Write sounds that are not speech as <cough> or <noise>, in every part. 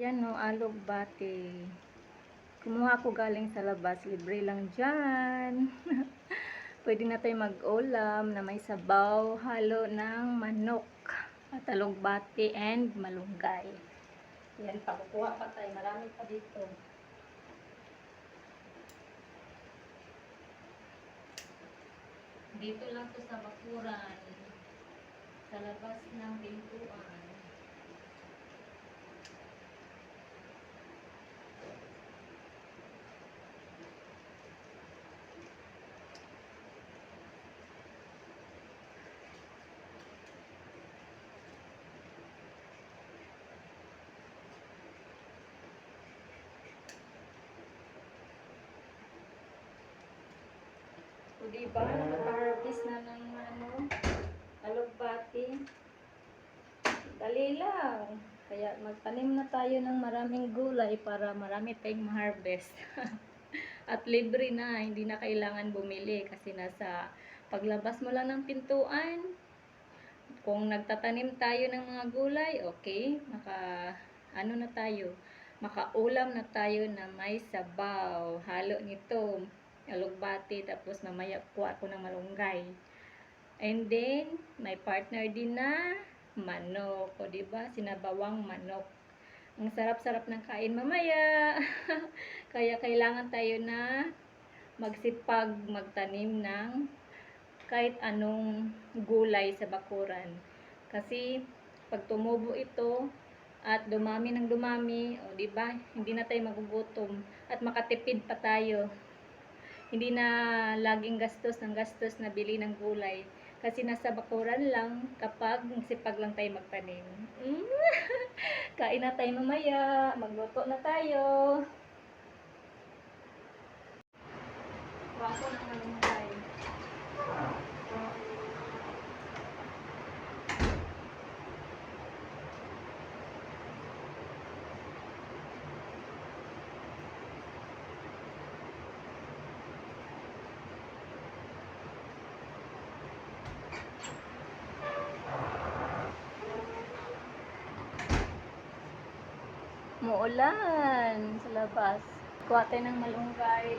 Ayan no, alog bati. Kumuha ko galing sa labas. Libre lang dyan. <laughs> Pwede na tayo mag-ulam na may sabaw, halo ng manok, at alog bati and malunggay. Yan, pakukuha pa tayo. Marami pa dito. Dito lang to sa bakuran. Sa labas ng pintuan. O diba, nakaka-harvest na ng ano, alugbati. Dali lang. Kaya magtanim na tayo ng maraming gulay para marami tayong ma-harvest. <laughs> At libre na, hindi na kailangan bumili kasi nasa paglabas mo lang ng pintuan. Kung nagtatanim tayo ng mga gulay, okay, maka ano na tayo, makaulam na tayo na may sabaw. Halo nito, alugbati, tapos mamaya kuha ko ng malunggay. And then, may partner din na manok. O, diba? Sinabawang manok. Ang sarap-sarap ng kain mamaya. <laughs> Kaya kailangan tayo na magsipag magtanim ng kahit anong gulay sa bakuran. Kasi, pag tumubo ito, at dumami ng dumami, o, diba? Hindi na tayo magugutom. At makatipid pa tayo hindi na laging gastos ng gastos na bili ng gulay. Kasi nasa bakuran lang kapag sipag lang tayo magtanim. Mm. <laughs> Kain na tayo mamaya. Magluto na tayo. Kuha ko ng malunggay. Muulan sa labas. Kuha ng malunggay.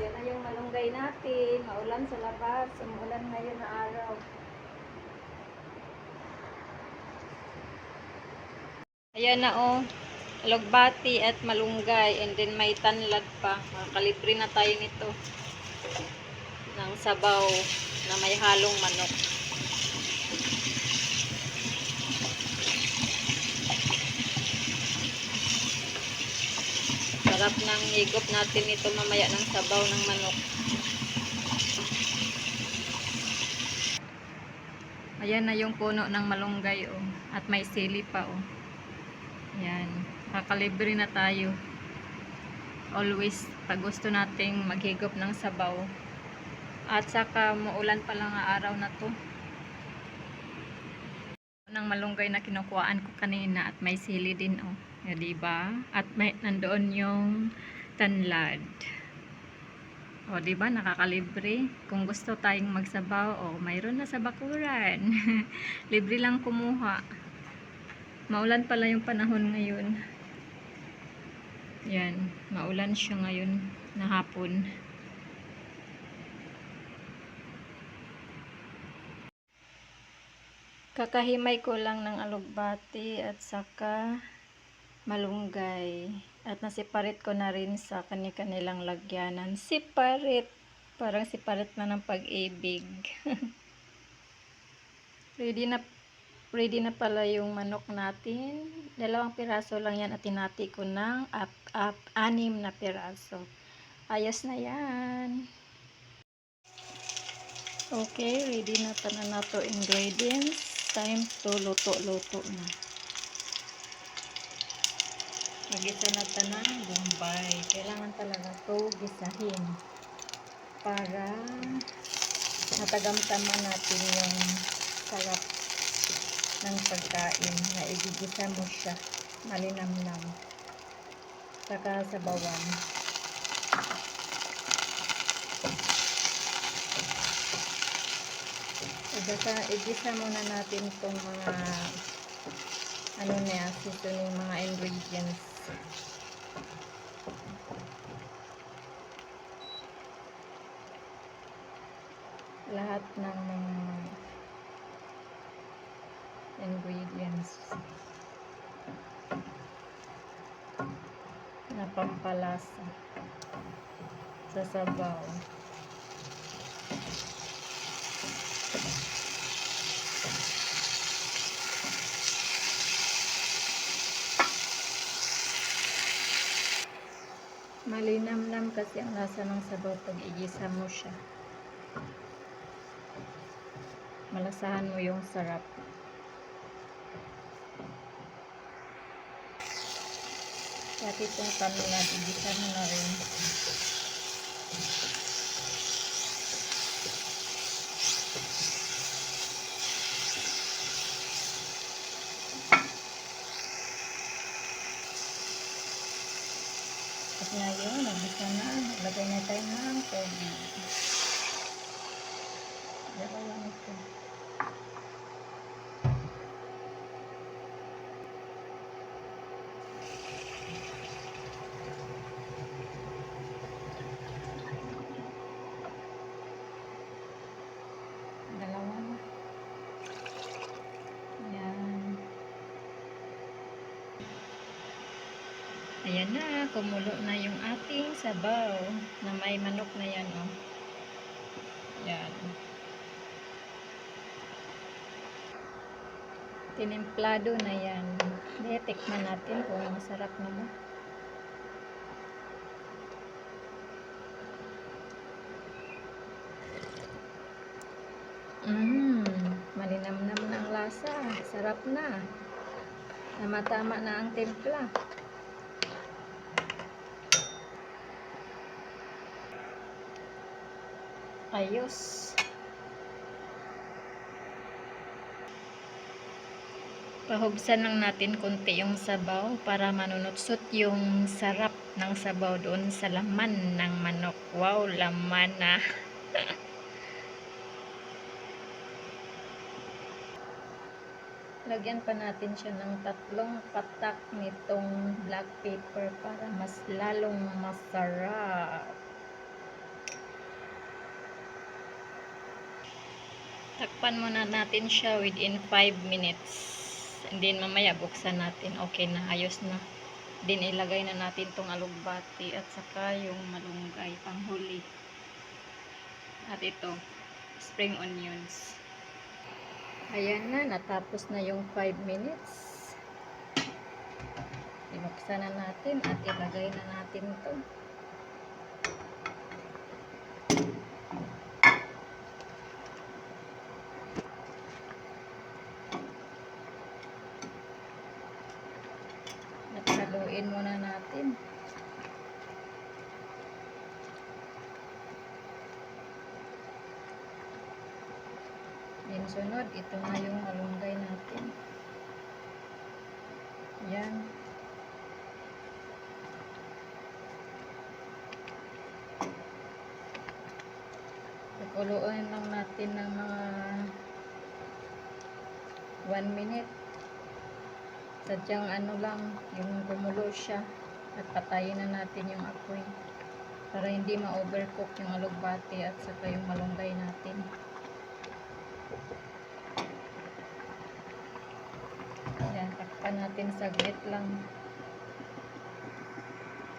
Yan na yung malunggay natin. Maulan sa labas. Umulan ngayon na araw. Ayan na oh. Alugbati at malunggay. And then may tanlad pa. Makakalibre na tayo nito. Ng sabaw na may halong manok. Sarap ng higop natin ito mamaya ng sabaw ng manok. Ayan na yung puno ng malunggay oh. At may sili pa oh. Ayan. Kakalibre na tayo. Always pag gusto nating maghigop ng sabaw. At saka muulan pa lang ang araw na to. Ng malunggay na kinukuhaan ko kanina at may sili din oh. Ya, diba? At may nandoon yung tanlad. O, diba? Nakakalibre. Kung gusto tayong magsabaw, o, mayroon na sa bakuran. <laughs> Libre lang kumuha. Maulan pala yung panahon ngayon. Yan. Maulan siya ngayon na hapon. Kakahimay ko lang ng alugbati at saka malunggay. At nasiparit ko na rin sa kani-kanilang lagyanan. Siparit. Parang siparit na ng pag-ibig. <laughs> ready na ready na pala yung manok natin. Dalawang piraso lang yan at tinati ko ng up, up, anim na piraso. Ayos na yan. Okay, ready na tanan na to ingredients. Time to luto-luto na. Magisa na tanan, Bombay. Kailangan talaga to gisahin para matagamtaman natin yung sarap ng pagkain na igigisa mo siya malinamnam saka sa bawan igisa, igisa muna natin itong mga ano na seasoning mga ingredients lahat ng mga ingredients na pampalasa sa sabaw. Malinamnam kasi ang lasa ng sabaw pag igisa mo siya. Malasahan mo yung sarap. Pati itong kanila, igisa mo na rin. At ngayon, nabisa na. Lagay na tayo ng tubig. Dalawa lang ito. Dalawa na. Ayan. Ayan na, kumulo na yung ating sabaw na may manok na yan, oh. Ayan. Tinimplado na yan. Hindi, tikman natin kung masarap naman. Mmm, malinamnam na ang lasa. Sarap na. Tama-tama na ang timpla. Ayos. Pahubsan lang natin konti yung sabaw para manunutsot yung sarap ng sabaw doon sa laman ng manok. Wow, laman na. <laughs> Lagyan pa natin siya ng tatlong patak nitong black pepper para mas lalong masarap. Takpan muna natin siya within 5 minutes. And then mamaya buksan natin. Okay na, ayos na. Then ilagay na natin tong alugbati at saka yung malunggay panghuli. At ito, spring onions. Ayan na, natapos na yung 5 minutes. Binuksan na natin at ilagay na natin to. At haluin muna natin. Then sunod, ito na yung malunggay natin. Yan. Pakuluin lang natin ng mga 1 minute. Sadyang ano lang, yung kumulo siya at patayin na natin yung apoy para hindi ma-overcook yung alugbati at saka yung malunggay natin. Ayan, takpan natin saglit lang.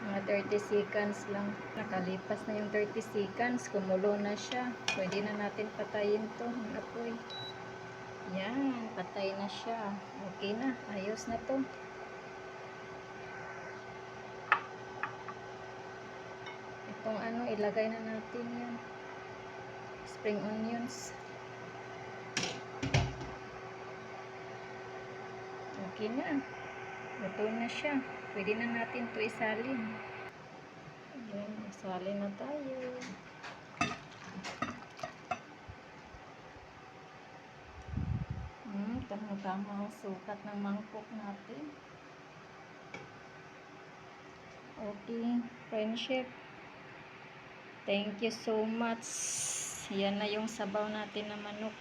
Mga 30 seconds lang. Nakalipas na yung 30 seconds. Kumulo na siya. Pwede na natin patayin to. Ang apoy. Yan, patay na siya. Okay na, ayos na to. Itong ano, ilagay na natin yan. Spring onions. Okay na. Luto na siya. Pwede na natin to isalin. Ayan, isalin na tayo. Tama-tama ang sukat ng mangkok natin. Okay, friendship. Thank you so much. Yan na yung sabaw natin na manok.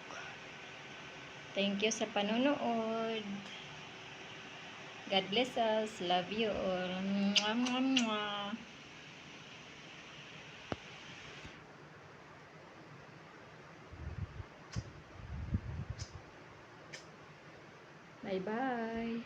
Thank you sa panonood. God bless us. Love you all. Mwah, mwah, mwah. Bye-bye.